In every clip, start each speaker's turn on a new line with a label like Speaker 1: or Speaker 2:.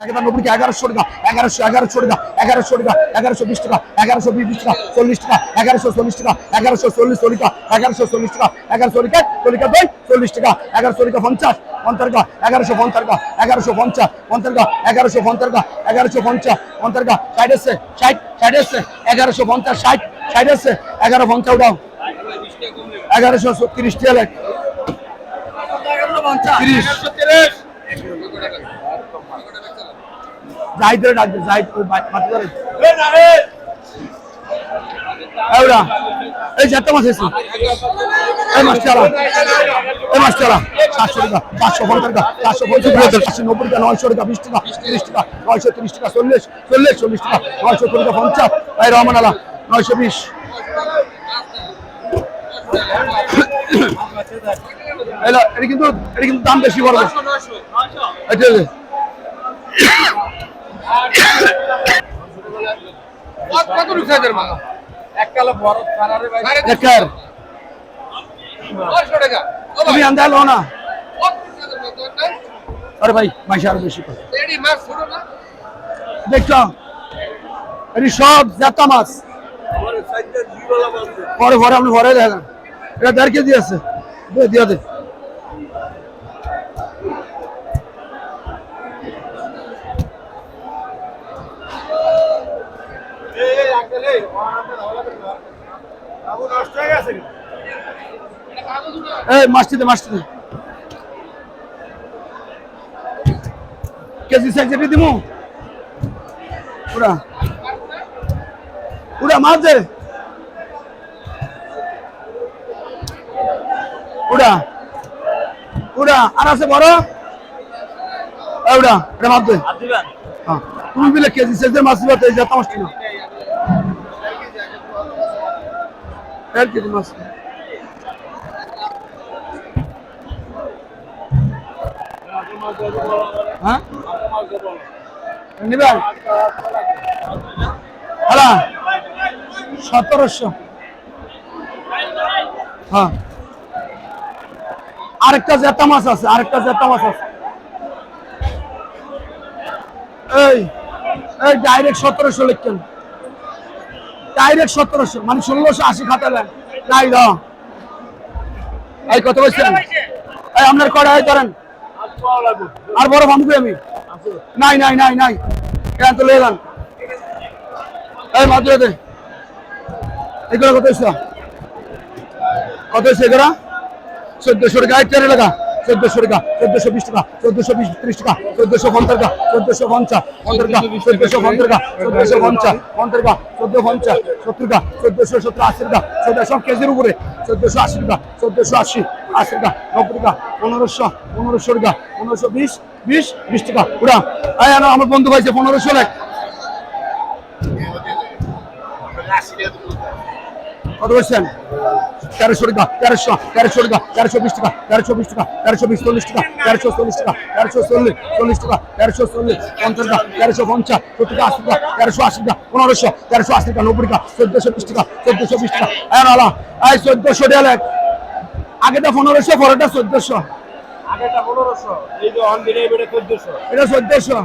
Speaker 1: একটা নব্বই এগারোশো টাকা এগারোশো এগারোশো টাকা এগারোশো টাকা এগারোশো বিশ টাকা এগারোশো বিশ টাকা চল্লিশ টাকা এগারোশো চল্লিশ টাকা এগারোশো চল্লিশ চল্লিকা এগারোশো চল্লিশ টাকা এগারো চল্লিকা চল্লিকা দুই চল্লিশ টাকা এগারো চল্লিকা পঞ্চাশ টাকা এগারোশো পঞ্চাশ টাকা এগারোশো পঞ্চাশ টাকা এগারোশো পঞ্চাশ টাকা এগারোশো পঞ্চাশ টাকা ষাট এসছে ষাট ষাট এসছে এগারোশো পঞ্চাশ ষাট ষাট এসছে এগারো পঞ্চাশ এগারোশো তিরিশ টাকা তিরিশ জাহিদ ধরে ডাকবে জাহিদ মাটি ধরে। এওরা এই চারটা মাছ এই মাছ চালা এই মাছ চালা সাতশো টাকা চারশো পঞ্চাশ টাকা চারশো পঞ্চাশ টাকা চারশো নব্বই টাকা নয়শো টাকা বিশ টাকা তিরিশ টাকা নয়শো তিরিশ টাকা চল্লিশ চল্লিশ চল্লিশ টাকা নয়শো কুড়ি টাকা পঞ্চাশ। এই রহমান আলা নয়শো বিশ। এটা কিন্তু এটা কিন্তু দাম বেশি বড় এটা দেখার। তুমি আন্দা লো না। আরে ভাই মাইশা আরও বেশি করে। দেখছ এটি সব জাতা মাছ। পরে পরে আপনি পরে দেখেন এটা দেড় কেজি আছে। দে দে। এই মাছটি দে কেজি সাইজ এটি দিমু? পুরা পুরা মাছ দে। পুরা পুরা আর আছে বড়? ওটা এটা মাপ দে। হ্যাঁ। তুমি বিলে কেজি সাইজের মাছ দিবা তো এই জাতা মাছটি না কেজি মাছ হ্যাঁ নিবেন? হ্যাঁ সতেরোশো। হ্যাঁ। আরেকটা জেতা মাছ আছে, আরেকটা জেতা মাছ আছে। এই এই ডাইরেক্ট সতেরোশো লিখছেন ডাইরেক্ট সতেরোশো মানে ষোলোশো আশি খাতালেন নাই কত বলছেন? আপনার ধরেন। আর বড় ভামুকে আমি? নাই নাই নাই নাই। কেন তো লেলাম এই মাত্র দে। এগুলো কত কত এগুলো? চোদ্দশো টাকা। এক চারে লাগা চোদ্দশো টাকা চোদ্দশো বিশ টাকা চোদ্দশো বিশ ত্রিশ টাকা চোদ্দশো পঞ্চাশ টাকা চোদ্দশো পঞ্চাশ পঞ্চাশ চোদ্দশো পঞ্চাশ চোদ্দশো পঞ্চাশ পঞ্চাশ টাকা চোদ্দ পঞ্চাশ সত্তর টাকা চোদ্দশো সত্তর আশি টাকা চোদ্দ সব কেজির উপরে চোদ্দশো আশি টাকা চোদ্দশো আশি আশি টাকা নব্বই টাকা পনেরোশো পনেরোশো টাকা পনেরোশো বিশ বিশ বিশ টাকা আনো, আমার বন্ধু ভাইছে পনেরোশো লাখ কত বলছেন তেরোশো টাকা তেরোশো তেরোশো টাকা তেরোশো বিশ টাকা তেরোশো বিশ টাকা তেরোশো বিশ চল্লিশ টাকা তেরোশো চল্লিশ টাকা তেরোশো চল্লিশ চল্লিশ টাকা তেরোশো চল্লিশ পঞ্চাশ টাকা তেরোশো পঞ্চাশ সত্তর টাকা আশি টাকা তেরোশো আশি টাকা পনেরোশো তেরোশো আশি টাকা নব্বই টাকা চোদ্দশো বিশ টাকা চোদ্দশো বিশ টাকা। হ্যাঁ আলা এই চোদ্দশো টাকা আগেটা পনেরোশো পরেরটা চোদ্দশো।
Speaker 2: আগেটা পনেরোশো এই যে অন দিনে এবারে চোদ্দশো।
Speaker 1: এটা চোদ্দশো।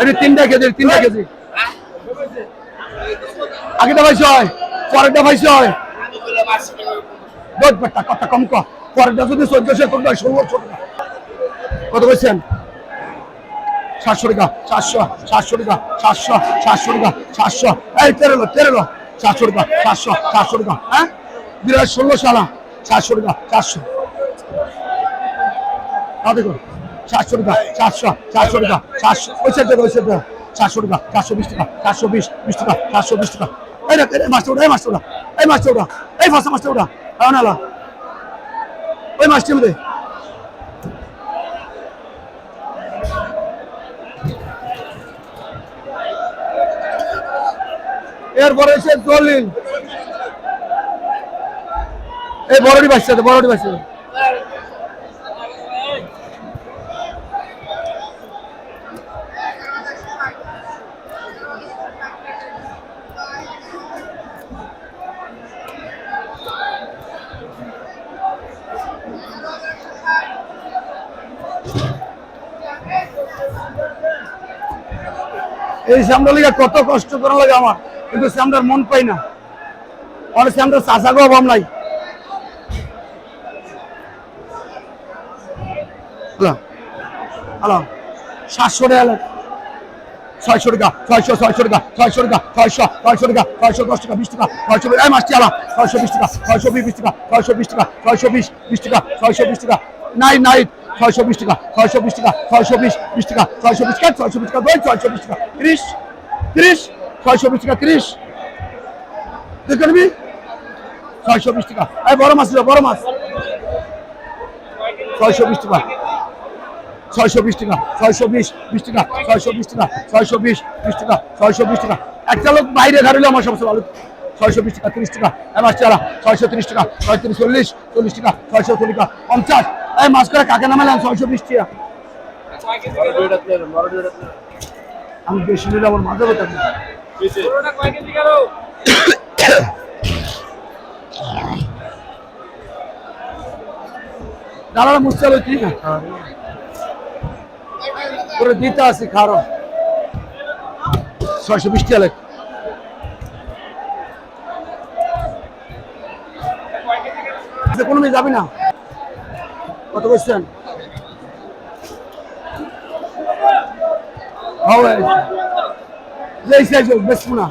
Speaker 1: এটা তিনটা কেজি তিনটা কেজি। আগেটা পাইছ হয় পরেরটা হয়। দশ কথা কম কর পরেরটা যদি চোদ্দশো তোর টাকা কত বলছেন সাতশো টাকা, সাতশো সাতশো টাকা, সাতশো সাতশো টাকা সাতশো। টাকা, সাতশো সাতশো টাকা হ্যাঁ? বিরাট ষোলো সালা সাতশো টাকা চারশো সাতশো টাকা চারশো চারশো টাকা চারশো ওই চারশো টাকা চারশো বিশ টাকা চারশো বিশ বিশ টাকা চারশো বিশ টাকা। এই দেখ এই মাছটা এই মাছটা এই মাছটা ওটা এই ফাঁসা মাছটা ওটা হ্যাঁ ওই মাছটি মধ্যে এরপরে এসে দলিল এই বড়টি বাচ্চা বড়টি বাচ্চা এই শ্যামটা লিগে কত কষ্ট করা লাগে আমার, কিন্তু শ্যামটার মন পাই না। অনেক শ্যামটার চাষাগো অভাব নাই। হ্যালো টাকা ছয়শো টাকা ছয়শো টাকা ছয়শো টাকা ছয়শো টাকা ছয়শো টাকা, বিশ টাকা, ছয়শো মাসটি আলা, ছয়শো বিশ টাকা, ছয়শো বিশ টাকা, ছয়শো বিশ টাকা, ছয়শো বিশ বিশ টাকা, ছয়শো বিশ টাকা, নাই নাই ছয়শো বিশ টাকা ছয়শো বিশ টাকা ছয়শো বিশ বিশ টাকা ছয়শো বিশ টাকা ছয়শো বিশ টাকা ছয়শো বিশ টাকা ত্রিশ ত্রিশ ছয়শো বিশ টাকা ত্রিশ দেখে নিবি ছয়শো বিশ টাকা বড় মাছ বড় মাছ ছয়শো বিশ টাকা ছয়শো বিশ টাকা ছয়শো বিশ বিশ টাকা ছয়শো বিশ টাকা ছয়শো বিশ বিশ টাকা ছয়শো বিশ টাকা একটা লোক বাইরে ঘাড়িলে আমার সবচেয়ে ভালো ছয়শো বিশ টাকা তিরিশ টাকা মাছ চালা ছয়শো তিরিশ টাকা ছয়ত্রিশ চল্লিশ চল্লিশ টাকা ছয়শো চল্লিশ টাকা পঞ্চাশ এই মাছ করে কাকে নামালাম ছয়শো বিশ টাকা আমি বেশি নিলে আমার মাথা দাঁড়ানো মুশকিল হচ্ছে দিতে আসি খারো। ছয়শো বিশ টাকা আচ্ছা, কোনো যাবি না? কত বলছেন? বেসমুনা।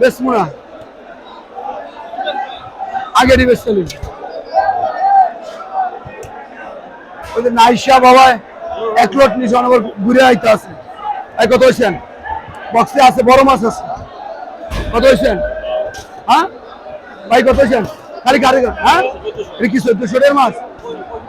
Speaker 1: বেসমুনা। নাইশা বাবায় এক লোট নিচে অনেক ঘুরে আইতে আছে। এই কত হয়েছেন বক্সে আছে, বড় মাছ আছে। কত হয়েছেন হ্যাঁ? ভাই, কত হয়েছেন খালি গাড়ি হ্যাঁ? কি চোদ্দশো মাছ?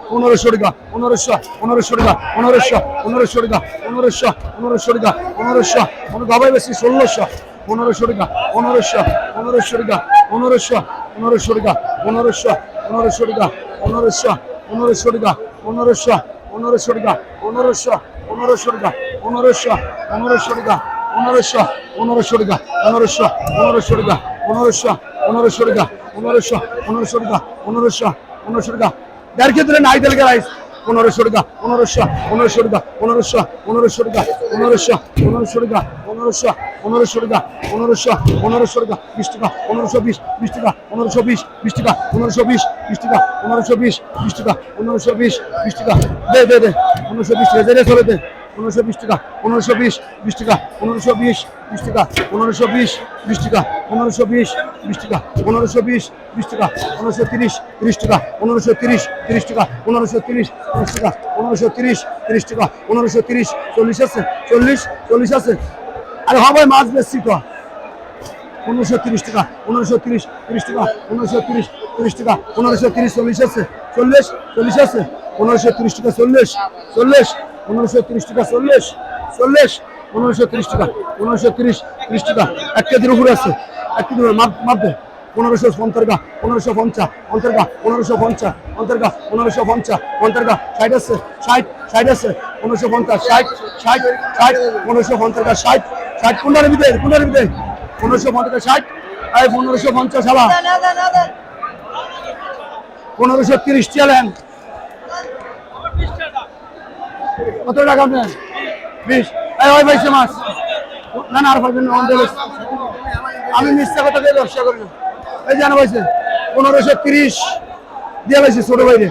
Speaker 1: পনেরোশো টাকা পনেরোশো পনেরোশো টাকা পনেরোশো পনেরোশো টাকা পনেরোশো পনেরোশো টাকা পনেরোশো পনেরো বাবাই বেশি ষোলোশো পনেরোশো টাকা পনেরোশো পনেরোশো টাকা পনেরোশো পনেরোশো টাকা পনেরোশো পনেরোশো টাকা পনেরোশো পনেরোশো টাকা পনেরোশো পনেরোশো টাকা পনেরোশো পনেরোশো টাকা পনেরোশো পনেরোশো টাকা পনেরোশো পনেরোশো টাকা পনেরোশো পনেরোশো টাকা পনেরোশো পনেরোশো টাকা পনেরোশো পনেরোশো টাকা পনেরোশো পনেরোশো টাকা দেড় ক্ষেত্রে নাই তেলকে রাইস পনেরোশো টাকা, পনেরোশো পনেরোশো টাকা, পনেরোশো পনেরোশো টাকা, পনেরোশো পনেরোশো টাকা, পনেরোশো পনেরোশো টাকা, পনেরোশো পনেরোশো টাকা, বিশ টাকা, পনেরোশো বিশ বিশ টাকা, পনেরোশো বিশ বিশ টাকা, পনেরোশো বিশ বিশ টাকা, পনেরোশো বিশ বিশ টাকা, পনেরোশো বিশ বিশ টাকা। দে দে দে, পনেরোশো বিশ টাকা দে। পনেরোশো বিশ টাকা পনেরোশো বিশ বিশ টাকা পনেরোশো বিশ বিশ টাকা পনেরোশো বিশ বিশ টাকা পনেরোশো বিশ বিশ টাকা পনেরোশো বিশ বিশ টাকা পনেরোশো তিরিশ তিরিশ টাকা পনেরোশো তিরিশ তিরিশ টাকা পনেরোশো তিরিশ তিরিশ টাকা পনেরোশো তিরিশ তিরিশ টাকা পনেরোশো তিরিশ চল্লিশ আছে চল্লিশ চল্লিশ আছে আরে হবে মাছ বেশি তো পনেরোশো তিরিশ টাকা পনেরোশো তিরিশ তিরিশ টাকা পনেরোশো তিরিশ তিরিশ টাকা পনেরোশো তিরিশ চল্লিশ আছে চল্লিশ চল্লিশ আছে পনেরোশো তিরিশ টাকা চল্লিশ চল্লিশ পনেরোশো তিরিশ টাকা চল্লিশ চল্লিশ পনেরোশো তিরিশ টাকা পনেরোশো তিরিশ তিরিশ টাকা। এক কেজির উপরে আছে। এক উপরে মাপ পনেরোশো পঞ্চারগা পনেরোশো পঞ্চা অন্তর্গা পনেরোশো পঞ্চা অন্তর্গা পনেরোশো পঞ্চা অন্তর্গা ষাট আছে, ষাট ষাট আছে, পনেরোশো পঞ্চাশ, ষাট ষাট ষাট, পনেরোশো পঞ্চাশ ষাট ষাট। কোনটার ভিতরে কোনটার ভিতরে পনেরোশো পঞ্চাশ ষাট। এই পনেরোশো পঞ্চাশ হালা। পনেরোশো তিরিশ চালেন কত টাকা আপনার বিশ। ওই ভাইসে মাছ না না, আর পারবেন। আমি মিথ্যা কথা দিয়ে ব্যবসা করি না। এই জানা পাইছে, পনেরোশো তিরিশ। দিয়ে পাইছে ছোট ভাইরে।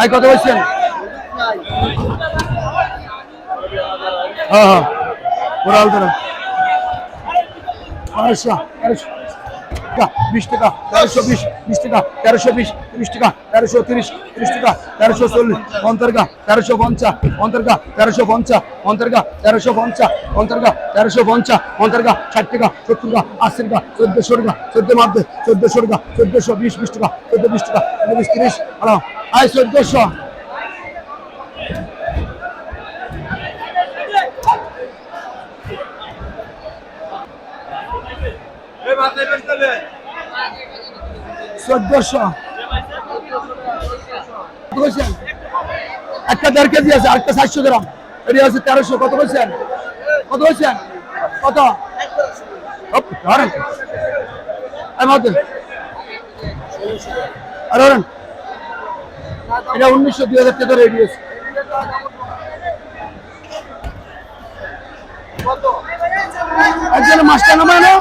Speaker 1: আই কত পাইছেন হ্যাঁ হ্যাঁ। ওরা আলতারা। তেরোশো তেরোশো টাকা, বিশ টাকা, তেরোশো বিশ বিশ টাকা, তেরোশো বিশ, তিরিশ টাকা, তেরোশো তিরিশ তিরিশ টাকা, তেরোশো চল্লিশ অন্তর্গা তেরোশো পঞ্চা অন্তর্গা তেরোশো পঞ্চা অন্তর্গা তেরোশো পঞ্চা অন্তর্গা তেরোশো পঞ্চা অন্তর্গা ষাট টাকা, সত্তর টাকা, আশি টাকা, চোদ্দশো টাকা, চোদ্দ মাধ্যে চোদ্দশো টাকা, চোদ্দশো বিশ বিশ টাকা, চোদ্দ বিশ টাকা, চোদ্দ বিশ, তিরিশ আয় চোদ্দশো। চোদ্দশো। একটা কেজি আছে, আরেকটা সাতশো গ্রাম। এটি আছে তেরোশো, কত বলছেন কত বলছেন কত? এটা উনিশশো, দুই হাজার টাকা রেডি আছে। একজন মাস্টার নামায় না